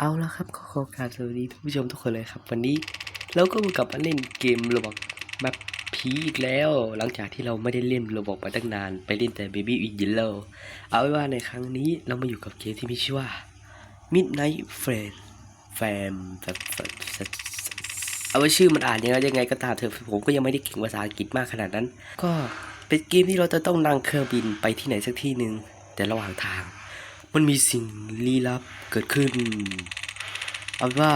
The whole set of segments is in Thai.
เอาละครับขอขอการสวัสดีท่านผู้ชมทุกคนเลยครับ วันนี้เราก็กลับมาเล่นเกมโรบอกแบบผีอีกแล้ว หลังจากที่เราไม่ได้เล่นโรบอกมาตั้งนานไปเล่นแต่ Baby in Yellow เอาไว้ว่าในครั้งนี้เรามาอยู่กับเกมที่มีชื่อว่า Midnight Friend Fam แบบเอาไว้ชื่อมันอ่านยังไงยังไงก็ตามเถอะผมก็ยังไม่ได้เก่งภาษาอังกฤษมากขนาดนั้น ก็เป็นเกมที่เราจะต้องนั่งเครื่องบินไปที่ไหนสักที่หนึ่งแต่ระหว่างทาง มันมีสิ่งลี้ลับเกิดขึ้น เอาว่า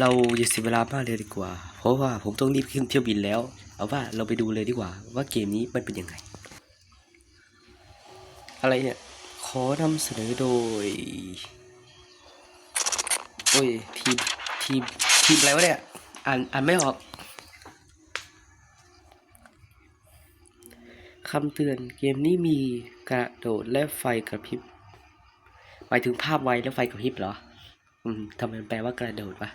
เราอย่าเสียเวลามากเลยดีกว่า เพราะว่าผมต้องรีบขึ้นเที่ยวบินแล้ว เอาว่าเราไปดูเลยดีกว่า ว่าเกมนี้มันเป็นยังไง อะไรเนี่ย ขอนำเสนอโดย โอ้ย ทีม ทีม ทีมอะไรวะเนี่ย อ่าน อ่านไม่ออกคำเตือนเกมนี้มีกระโดดและไฟกระพริบ หมายถึงภาพไวแล้วไฟกระพริบเหรอ อืมทำไมมันแปลว่ากระโดดวะ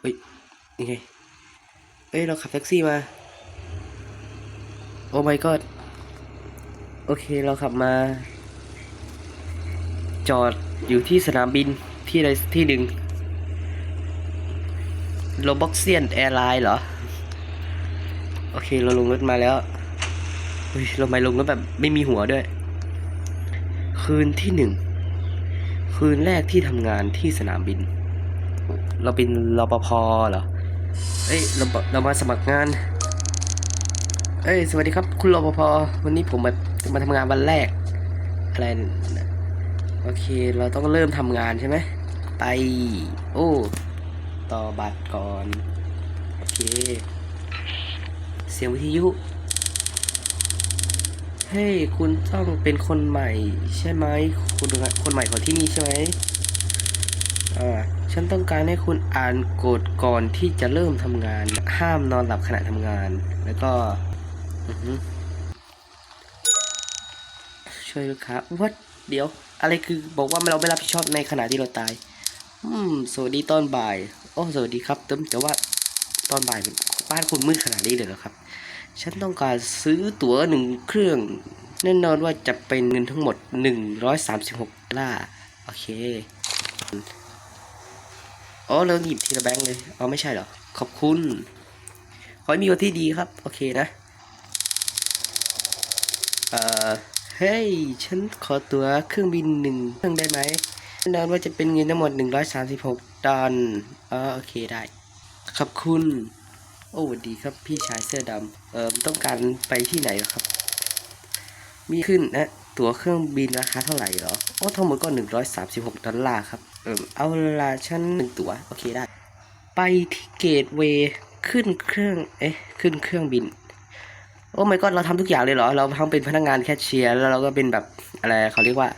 เฮ้ยยังไงเอ้ย เราขับแท็กซี่มา โอ้ my god โอเค เราขับมา จอดอยู่ที่สนามบินที่ใดที่หนึ่งโรบ็อกเซียนแอร์ไลน์เหรอ โอเค เราลงรถมาแล้วเฮ้ยเราไม่ลงรถแบบไม่มีหัวด้วย คืนที่หนึ่ง คืนแรกที่ทำงานที่สนามบิน เราเป็นรปภเหรอ เอ้ยเราเรามาสมัครงาน เอ้ยสวัสดีครับ คุณรปภวันนี้ผมมามาทำงานวันแรก อะไรโอเคเราต้องเริ่มทำงานใช่ไหมไปโอ้ต่อบัตรก่อน โอเค เสียงวิทยุ ฮ้ยคุณต้องเป็นคนใหม่ใช่ไหมคุณคนใหม่ของที่นี่ใช่ไหมอ่าฉันต้องการให้คุณอ่านกฎก่อนที่จะเริ่มทำงาน ห้ามนอนหลับขณะทำงาน แล้วก็ช่วยลูกค้าวัดเดี๋ยว อะไรคือบอกว่าเราไม่รับผิดชอบในขณะที่เราตาย อืม สวัสดีตอนบ่าย โอ้ สวัสดีครับแต่แต่ว่าตอนบ่ายบ้านคุณมืดขนาดนี้เลยเหรอครับ ฉันต้องการซื้อตั๋วหนึ่งเครื่อง แน่นอนว่าจะเป็นเงินทั้งหมด 136ดอลลาร์โอเคอ๋อเราหยิบทีละแบงค์เลยอ๋อไม่ใช่เหรอ ขอบคุณ ขอให้มีวันที่ดีครับ โอเคนะ เอ่อ เฮ้ย ฉันขอตั๋วเครื่องบินหนึ่งเครื่องได้ไหมแน่นอนว่าจะเป็นเงินทั้งหมด 136ดอลลาร์อ๋อโอเคได้ ขอบคุณ โอ้สวัสดีครับพี่ชายเสื้อดำเอ่อต้องการไปที่ไหนครับ มีขึ้นนะตั๋วเครื่องบินราคาเท่าไหร่เหรอโอ้ทั้งหมดก็ 136 ดอลลาร์ครับ เออเอาละฉันหนึ่งตั๋วโอเคได้ ไปที่เกตเวย์ขึ้นเครื่อง เอ๊ะ ขึ้นเครื่องบิน โอ้ไม่ก็เราทำทุกอย่างเลยเหรอ เราทั้งเป็นพนักงานแคชเชียร์ แล้วเราก็เป็นแบบอะไรเขาเรียกว่า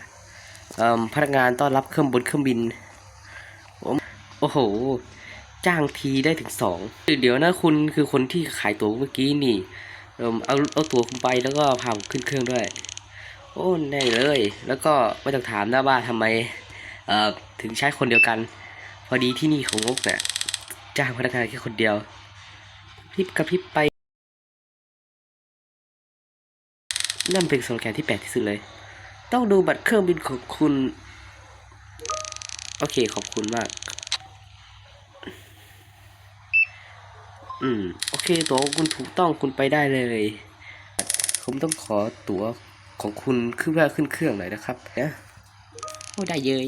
เอ่อ พนักงานต้อนรับเครื่องบนเครื่องบิน โอ้โห จ้างทีได้ถึงสองเดี๋ยวนะคุณคือคนที่ขายตั๋วเมื่อกี้นี่เออเอาเอาตั๋วคุณไปแล้วก็พาผมขึ้นเครื่องด้วย โอ้แน่เลย แล้วก็ไม่ต้องถามนะว่าทำไมเอ่อถึงใช้คนเดียวกัน พอดีที่นี่ของงกเนี่ยจ้างพนักงานแค่คนเดียวพริบกระพริบไปนั่นเป็นสโลแกนที่แปลกที่สุดเลย ต้องดูบัตรเครื่องบินของคุณ โอเคขอบคุณมาก อืม โอเค ตั๋วของคุณถูกต้องคุณไปได้เลย ผมต้องขอตั๋วของคุณขึ้นว่าขึ้นเครื่องหน่อยนะครับนะโอ้ได้เยย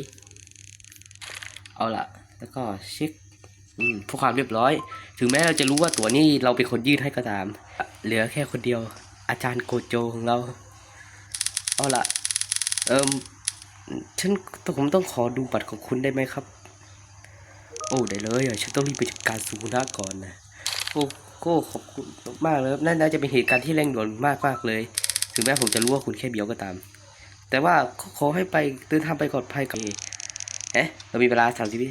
เอาละแล้วก็เช็คอืมเพื่อความเรียบร้อย ถึงแม้เราจะรู้ว่าตั๋วนี้เราเป็นคนยื่นให้ก็ตาม เหลือแค่คนเดียว อาจารย์โกโจของเรา เอาละเอิมฉันผมต้องขอดูบัตรของคุณได้ไหมครับ โอ้ได้เลยอะฉันต้องรีบไปจัดการสุนัขก่อนนะ โอ้โก้ขอบคุณมากเลยนั่นน่าจะเป็นเหตุการณ์ที่เร่งด่วนมากมากเลย ถึงแม้ผมจะรู้ว่าคุณแค่เบี้ยวก็ตาม แต่ว่าขอให้ไปเดินทางไปปลอดภัยก่อนเอ๊ะเรามีเวลาสามสิบวิ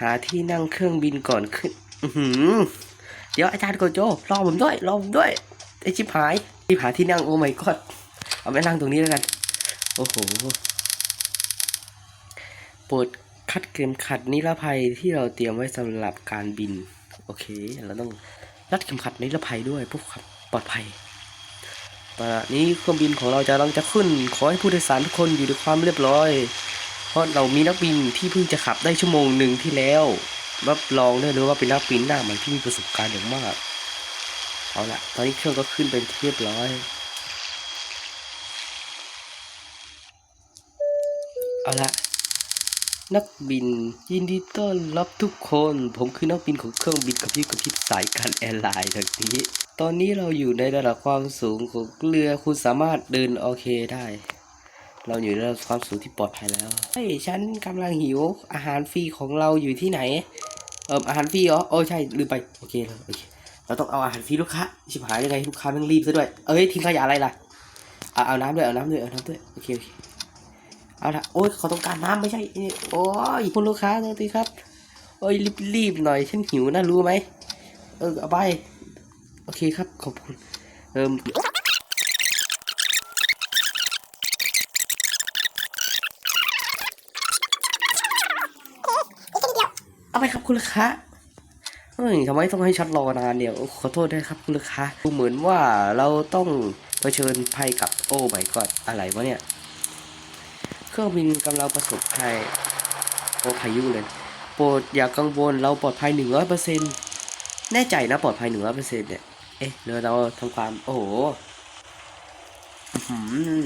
หาที่นั่งเครื่องบินก่อนขึ้นอือเดี๋ยวอาจารย์โกโจรอผมด้วยรอผมด้วยไอชิบหายที่หาที่นั่งโอ้ไม่กอดเอาไปนั่งตรงนี้แล้วกัน โอ้โหโปรดคัดเข็มขัดนิรภัยที่เราเตรียมไว้สำหรับการบิน โอเค เราต้องรัดเข็มขัดนิรภัยด้วยเพื่อความปลอดภัยตอนนี้เครื่องบินของเราจะกำลังจะขึ้น ขอให้ผู้โดยสารทุกคนอยู่ในความเรียบร้อย เพราะเรามีนักบินที่เพิ่งจะขับได้ชั่วโมงหนึ่งที่แล้วรับรองได้เลยว่าเป็นนักบินหน้าใหม่ที่มีประสบการณ์อย่างมาก เอาละตอนนี้เครื่องก็ขึ้นเป็นที่เรียบร้อยเอาละ นักบิน ยินดีต้อนรับทุกคน ผมคือนักบินของเครื่องบินกับพี่กับพี่สายการแอร์ไลน์ทางนี้ ตอนนี้เราอยู่ในระดับความสูงของเรือคุณสามารถเดินโอเคได้ เราอยู่ในระดับความสูงที่ปลอดภัยแล้วเฮ้ยฉันกำลังหิวอาหารฟรีของเราอยู่ที่ไหน เอิมอาหารฟรีเหรอโอ้ใช่ลืมไปโอเคแล้วโอเคเราต้องเอาอาหารฟรีลูกค้าชิบหายยังไงลูกค้าแม่งรีบซะด้วยเอ้ยทิ้งขยะอะไรล่ะเอาเอาน้ำด้วยเอาน้ำด้วยเอาน้ำด้วยโอเคโอเค เอาละโอ้ยเขาต้องการน้ำไม่ใช่อ้ยโอ้ยคุณลูกค้าโทษทีครับโอ้ยรีบรีบหน่อยฉันหิวนะรู้ไหมเออเอาไปโอเคครับขอบคุณเอิมเอาไปครับคุณลูกค้าเฮ้ยทำไมต้องให้ฉันรอนานเนี่ยขอโทษด้วยครับคุณลูกค้าดูเหมือนว่าเราต้องเผชิญภัยกับโอ้ไม่กอดอะไรวะเนี่ย เครื่องบินกำลังประสบภัยโอ้พายุเลย โปรดอย่ากังวลเราปลอดภัยหนึ่งร้อยเปอร์เซ็นต์แน่ใจนะปลอดภัยหนึ่งร้อยเปอร์เซ็นต์เนี่ย เอ๊ะเดี๋ยวเราทำความ โอ้โห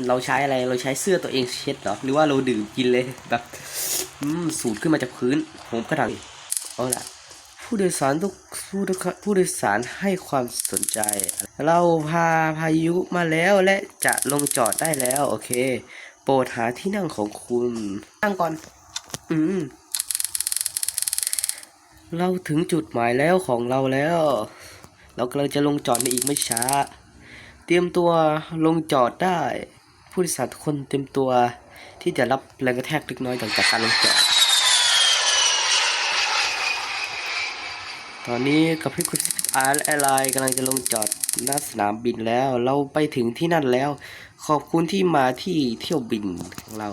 เราใช้อะไร เราใช้เสื้อตัวเองเช็ดเหรอ หรือว่าเราดื่มกินเลย แบบสูดขึ้นมาจากพื้น ผมก็ดังเอาละผู้โดยสารทุกผู้ผู้โดยสารให้ความสนใจ เราพาพายุมาแล้วและจะลงจอดได้แล้ว โอเค ปรดหาที่นั่งของคุณ นั่งก่อน อืม เราถึงจุดหมายแล้วของเราแล้ว เรากำลังจะลงจอดในอีกไม่ช้า เตรียมตัวลงจอดได้ ผู้โดยสารทุกคนเตรียมตัวที่จะรับแรงกระแทกเล็กน้อยหลังจากการลงจอด ตอนนี้กับพี่คุณอาร์แอร์ไลน์กำลังจะลงจอด หน้าสนามบินแล้ว เราไปถึงที่นั่นแล้ว ขอบคุณที่มาที่เที่ยวบินของเรา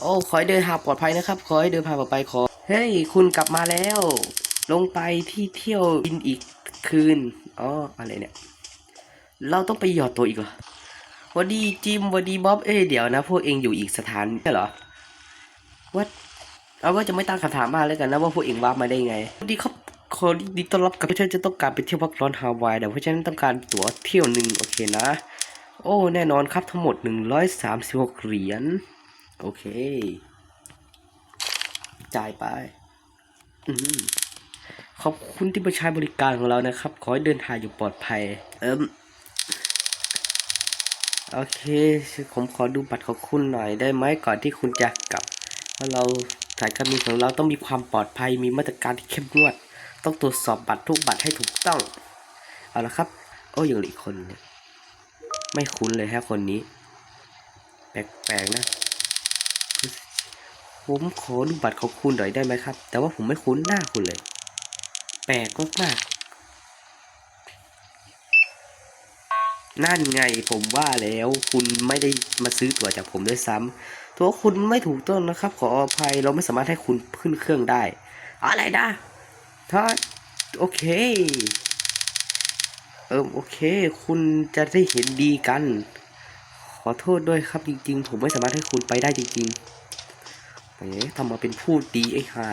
โอ้ขอให้เดินทางปลอดภัยนะครับ ขอให้เดินทางปลอดภัยขอ เฮ้ย คุณกลับมาแล้ว ลงไปที่เที่ยวบินอีกคืน อ๋อ อะไรเนี่ย เราต้องไปหยอดตัวอีกเหรอวัสดีจิมวัสดีบ๊อบ เอ้ยเดี๋ยวนะ พวกเองอยู่อีกสถานใช่เหรอวัดเอาว่าจะไม่ตั้งคำถามมาแล้วกันนะว่าพวกเองว่ามาได้ไงวัสดีครับ ขอยินดีต้อนรับกับเพราะฉันจะต้องการไปเที่ยวพักร้อนฮาวายแต่เพราะฉะนั้นต้องการตั๋วเที่ยวหนึ่งโอเคนะ โอ้แน่นอนครับทั้งหมด 136 เหรียญโอเค จ่ายไปอืมขอบคุณที่มาใช้บริการของเรานะครับ ขอให้เดินทางอยู่ปลอดภัย เอิมโอเคผมขอดูบัตรของคุณหน่อยได้ไหมก่อนที่คุณจะกลับ เพราะเราสายการบินของเราต้องมีความปลอดภัยมีมาตรการที่เข้มงวด ต้องตรวจสอบบัตรทุกบัตรให้ถูกต้อง เอาละครับ โอ้ยังเหลืออีกคนเนี่ยไม่คุ้นเลยฮะคนนี้ แปลกๆนะ ผมขอดูบัตรของคุณหน่อยได้ไหมครับ แต่ว่าผมไม่คุ้นหน้าคุณเลย แปลกมากๆนั่นไงผมว่าแล้วคุณไม่ได้มาซื้อตั๋วจากผมด้วยซ้ำตัวคุณไม่ถูกต้องนะครับ ขออภัยเราไม่สามารถให้คุณขึ้นเครื่องได้ อะไรนะ ถ้าโอเค เออโอเค คุณจะได้เห็นดีกัน ขอโทษด้วยครับจริง ๆ ผมไม่สามารถให้คุณไปได้จริงๆเอ๊ะทำมาเป็นพูดดีไอ้ห่า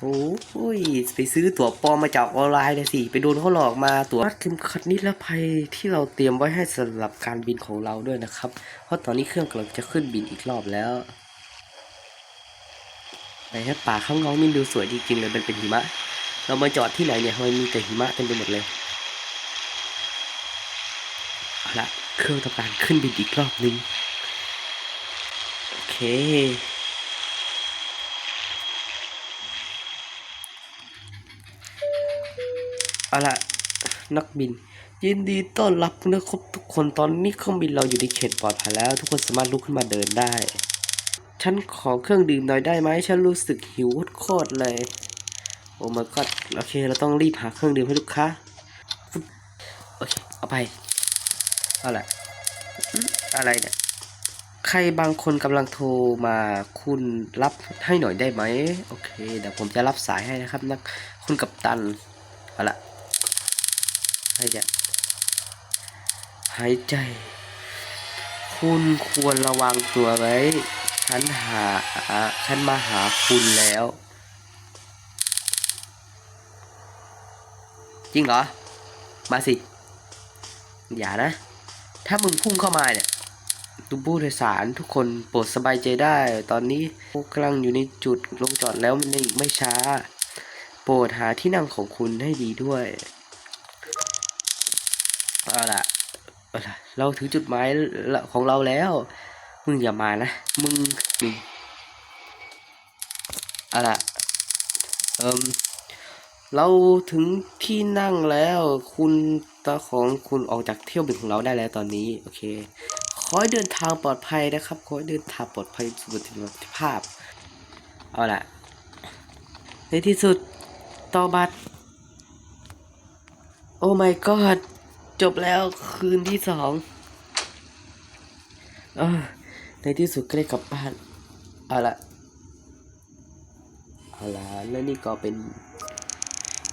โอ้ย ไปซื้อตั๋วปลอมมาจากออนไลน์เลยสิ ไปโดนเขาหลอกมาตั๋วรัดเข็มขัดนิรภัยที่เราเตรียมไว้ให้สำหรับการบินของเราด้วยนะครับ เพราะตอนนี้เครื่องกำลังจะขึ้นบินอีกรอบแล้วไหนฮะป่าข้างน้องมินดูสวยจริงๆเลยมันเป็นหิมะ เรามาจอดที่ไหนเนี่ยทำไมมีแต่หิมะเต็มไปหมดเลยเอาละเครื่องทำการขึ้นบินอีกรอบนึงโอเคเอาละนักบิน ยินดีต้อนรับนะครับทุกคนตอนนี้เครื่องบินเราอยู่ในเขตปลอดภัยแล้ว ทุกคนสามารถลุกขึ้นมาเดินได้ ฉันขอเครื่องดื่มหน่อยได้ไหมฉันรู้สึกหิวโคตรเลย อ้มาก็โอเค เราต้องรีบหาเครื่องดื่มให้ลูกค้า โอเค เอาไป เอาละอืมอะไรเนี่ย ใครบางคนกำลังโทรมาคุณรับให้หน่อยได้ไหม โอเค เดี๋ยวผมจะรับสายให้นะครับนักคุณกัปตัน เอาละให้จะหายใจ คุณควรระวังตัวไว้ ฉันหา ฉันมาหาคุณแล้ว จริงเหรอ มาสิ อย่านะ ถ้ามึงพุ่งเข้ามาเนี่ยตุผู้โดยสารทุกคนโปรดสบายใจได้ ตอนนี้พวกกำลังอยู่ในจุดลงจอดแล้วในอีกไม่ช้า โปรดหาที่นั่งของคุณให้ดีด้วยเอาล่ะเอาล่ะ เราถึงจุดหมายของเราแล้ว มึงอย่ามานะ มึงมึงเอาล่ะ เอิม เราถึงที่นั่งแล้ว คุณตาของคุณออกจากเที่ยวบินของเราได้แล้วตอนนี้ โอเค ขอเดินทางปลอดภัยนะครับ ขอเดินทางปลอดภัยสุขภาพ เอาล่ะในที่สุดต่อบัตรโอ้ my god จบแล้วคืนที่สองอในที่สุดก็ได้กลับบ้าน เอาละเอาละและนี่ก็เป็น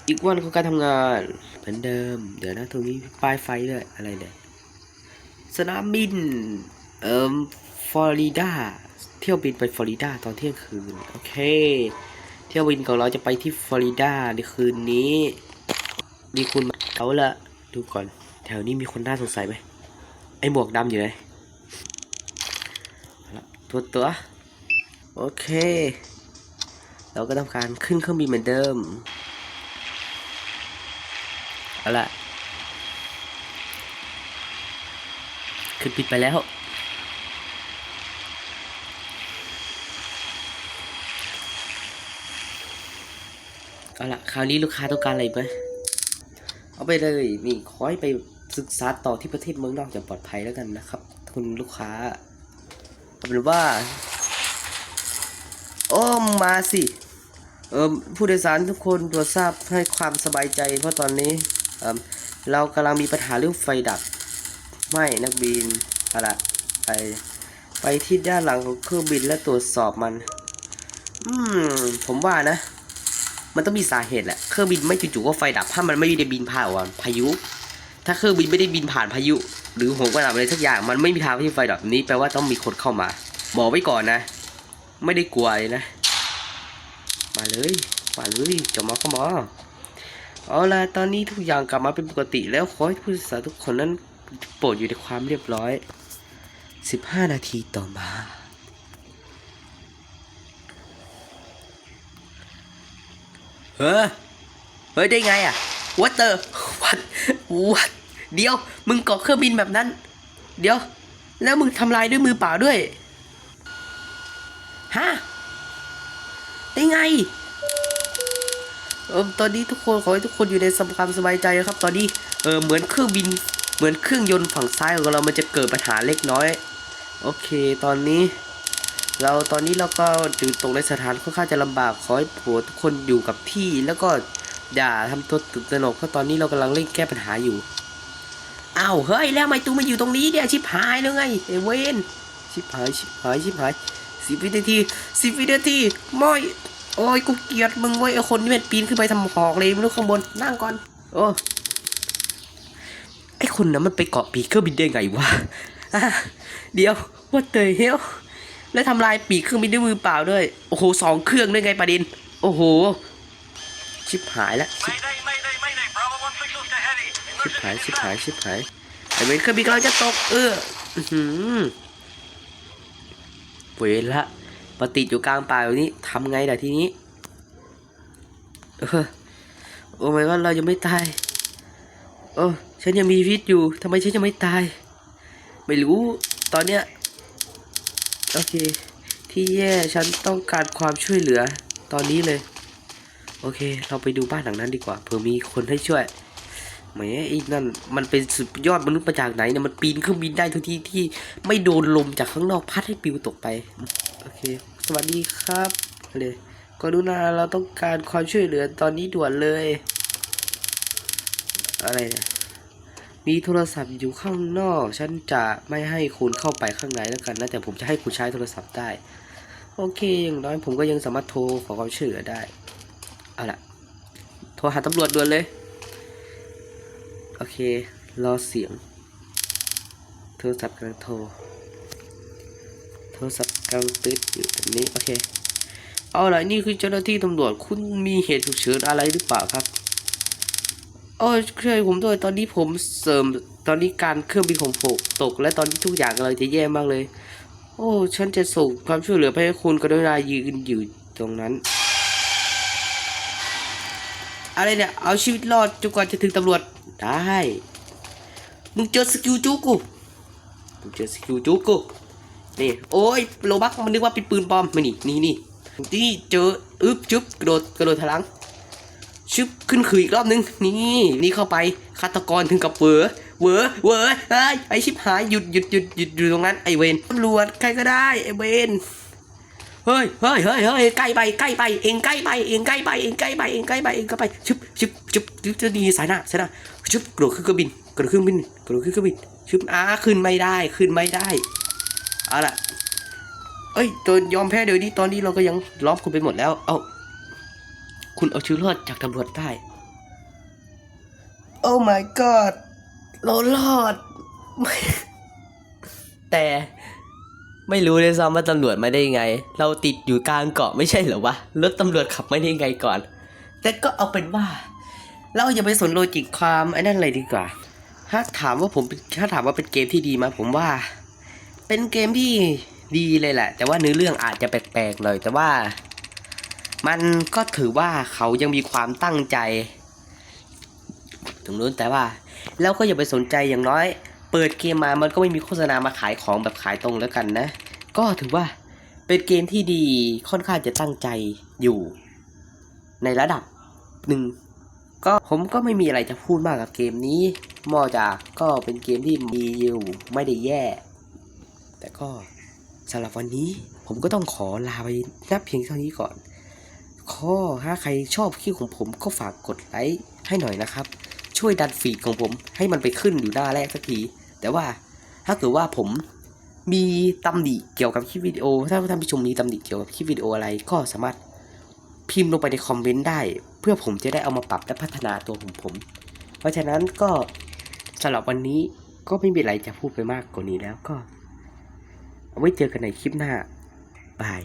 อีกวันของการทำงานเหมือนเดิม เดี๋ยวนะตรงนี้ป้ายไฟด้วยอะไรเนี่ยสนามบิน เอ่อฟลอริดาเที่ยวบินไปฟลอริดาตอนเที่ยงคืน โอเค เที่ยวบินของเราจะไปที่ฟลอริดาในคืนนี้มีคุณเอาละดูก่อน แถวนี้มีคนน่าสงสัยไหมไอหมวกดำอยู่ไหนเละตัวตัว โอเค เราก็ทำการขึ้นเครื่องบินเหมือนเดิม เอาละขึ้นปิดไปแล้ว เอาละคราวนี้ลูกค้าต้องการอะไรไหมเอาไปเลยนี่ขอให้ไปศึกษาต่อที่ประเทศเมืองนอกอย่างปลอดภัยแล้วกันนะครับคุณลูกค้าเอาเป็นว่า โอ้มาสิ เออผู้โดยสารทุกคนตรวจทราบให้ความสบายใจเพราะตอนนี้ เรากำลังมีปัญหาเรื่องไฟดับไม่นักบินอาละไปไปที่ด้านหลังของเครื่องบินและตรวจสอบมัน อืม ผมว่านะ มันต้องมีสาเหตุแหละ เครื่องบินไม่จู่ๆก็ไฟดับ ถ้ามันไม่ได้บินผ่านพายุ ถ้าเครื่องบินไม่ได้บินผ่านพายุ หรือโหมกระหน่ำอะไรสักอย่าง มันไม่มีทางที่ไฟดับนี้แปลว่าต้องมีคนเข้ามา บอกไว้ก่อนนะ ไม่ได้กลัวเลยนะ มาเลย มาเลยจะมาก็มา เอาล่ะตอนนี้ทุกอย่างกลับมาเป็นปกติแล้วขอให้ผู้โดยสาทุกคนนั้นโปรดอยู่ในความเรียบร้อย 15 นาทีต่อมา เฮ้ยเฮ้ย ได้ไงอะ what the what what เดี๋ยว มึงเกาะเครื่องบินแบบนั้น เดี๋ยว แล้วมึงทำลายด้วยมือเปล่าด้วย ฮะ ได้ไง เออตอนนี้ทุกคนขอให้ทุกคนอยู่ในสความสบายใจนะครับ ตอนนี้เออเหมือนเครื่องบิน เหมือนเครื่องยนต์ฝั่งซ้ายของเรามันจะเกิดปัญหาเล็กน้อย โอเค ตอนนี้ เราตอนนี้เราก็อยู่ตรงในสถานค่อนข้างจะลำบากขอให้ผัวทุกคนอยู่กับที่แล้วก็อย่าทำตัวตื่นตระหนกเพราะตอนนี้เรากำลังเร่งแก้ปัญหาอยู่อ้าวเฮ้ยแล้วทำไมตูมาอยู่ตรงนี้เนี่ยชิบหายแล้วไงไอเวนชิบหายชิบหายชิบหายสิบวินาทีสิบวินาทีไม่ โอ้ยกูเกลียดมึงเว้ยไอคนที่มันปีนขึ้นไปทำหอกเลยไม่รู้ข้างบนนั่งก่อน โอ้ไอคนนั้นมันไปเกาะปีกเครื่องบินได้ไงวะเดี๋ยวว่าเตยเฮลแล้วทำลายปีกเครื่องบินด้วยมือเปล่าด้วยโอ้โหสองเครื่องด้วยไงประเด็นโอ้โห ชิบหายแล้วชิบหายชิบหายชิบหายไอเวนเครื่องบินกำลังจะตกเออหือเวละ มาติดอยู่กลางป่าแบบนี้ทำไงล่ะทีนี้เออโอ้ไม่ว่าเรายังไม่ตายโอ้ฉันยังมีชีวิตอยู่ทำไมฉันยังไม่ตาย ไม่รู้ตอนเนี้ยโอเค ที่แย่ฉันต้องการความช่วยเหลือตอนนี้เลย โอเค เราไปดูบ้านหลังนั้นดีกว่าเผื่อมีคนให้ช่วยแหมไอ้นั่นมันเป็นสุดยอดมนุษย์มาจากไหนเนี่ยมันปีนเครื่องบินได้ทุกที่ที่ไม่โดนลมจากข้างนอกพัดให้ปิวตกไป โอเค สวัสดีครับเลยกรุณาเราต้องการความช่วยเหลือตอนนี้ด่วนเลย อะไรเนี่ยมีโทรศัพท์อยู่ข้างนอก ฉันจะไม่ให้คุณเข้าไปข้างในแล้วกันนะ แต่ผมจะให้คุณใช้โทรศัพท์ได้ โอเค อย่างน้อยผมก็ยังสามารถโทรขอความช่วยเหลือได้ เอาล่ะโทรหาตำรวจด่วนเลย โอเค รอเสียง โทรศัพท์กำลังโทร ทรศัพท์กำลังติดอยู่แบบนี้ โอเค เอาล่ะนี่คือเจ้าหน้าที่ตำรวจคุณมีเหตุฉุกเฉินอะไรหรือเปล่าครับโอ้ยช่วยผมด้วยตอนนี้ผมเสริมตอนนี้การเครื่องบินของผมตก และตอนนี้ทุกอย่างกำลังจะแย่มากเลย โอ้ฉันจะส่งความช่วยเหลือไปให้คุณกรุณายืนอยู่ตรงนั้น อะไรเนี่ย เอาชีวิตรอดจนกว่าจะถึงตำรวจได้มึงเจอสกิลจูกูมึงเจอสกิลจูกู นี่โอ้ยโลบักมันนึกว่าเป็นปืนปลอมไมานี่นี่นี่นี่เจออึ๊บจุ๊บกระโดดกระโดดทะลังชึบขึ้นคืออีกรอบนึงนี่นี่เข้าไปฆาตกรถึงกับเวอเวอเวอไอ้ไอชิบหายหยุดหยุดหยุดหยุดอยู่ตรงนั้นไอเวนตำรวจใครก็ได้ไอเวนเฮ้ยเฮ้ยเฮ้ยเฮ้ยใกล้ไปใกล้ไปเองใกล้ไปเองใกล้ไปเองใกล้ไปเองใกล้ไปเองก็ไปชึบชึบชึบชึบจะดีสายหน้าสายหน้าชึบกระโดดขึ้นเครื่องบินกระโดดขึ้นเครื่องบินกระโดดขึ้นเครื่องบินชึบอ้าขึ้นไม่ได้ขึ้นไม่ได้ เอาล่ะ เอ้ยตัวยอมแพ้เดี๋ยวนี้ตอนนี้เราก็ยังล้อมคุณไปหมดแล้ว เอ้าคุณเอาชีวิตรอดจากตำรวจได้ โอ้ my god เรารอด แต่ไม่รู้เลยซ้ำว่าตำรวจมาได้ยังไง เราติดอยู่กลางเกาะไม่ใช่เหรอวะ รถตำรวจขับไม่ได้ยังไงก่อน แต่ก็เอาเป็นว่า เราอย่าไปสนโลจิกความไอ้นั่นเลยดีกว่า ถ้าถามว่าผมถ้าถามว่าเป็นเกมที่ดีไหมาผมว่า เป็นเกมที่ดีเลยแหละ แต่ว่าเนื้อเรื่องอาจจะแปลกๆหน่อยแต่ว่า มันก็ถือว่าเขายังมีความตั้งใจตรงนู้นแต่ว่าเราก็อย่าไปสนใจอย่างน้อย เปิดเกมมามันก็ไม่มีโฆษณามาขายของแบบขายตรงแล้วกันนะ ก็ถือว่าเป็นเกมที่ดีค่อนข้างจะตั้งใจอยู่ในระดับหนึ่งก็ผมก็ไม่มีอะไรจะพูดมากกับเกมนี้มอจากก็เป็นเกมที่มีอยู่ไม่ได้แย่ แต่ก็สำหรับวันนี้ผมก็ต้องขอลาไปนับเพียงเท่านี้ก่อน ข้อถ้าใครชอบคลิปของผมก็ฝากกดไลค์ให้หน่อยนะครับ ช่วยดันฟีดของผมให้มันไปขึ้นอยู่หน้าแรกสักที แต่ว่าถ้าเกิดว่าผมมีตำหนิเกี่ยวกับคลิปวิดีโอ ถ้าท่านผู้ชมมีตำหนิเกี่ยวกับคลิปวิดีโออะไรก็สามารถพิมพ์ลงไปในคอมเมนต์ได้ เพื่อผมจะได้เอามาปรับและพัฒนาตัวผมผม เพราะฉะนั้นก็สำหรับวันนี้ก็ไม่มีอะไรจะพูดไปมากกว่านี้แล้วก็ ไว้เจอกันในคลิปหน้า บาย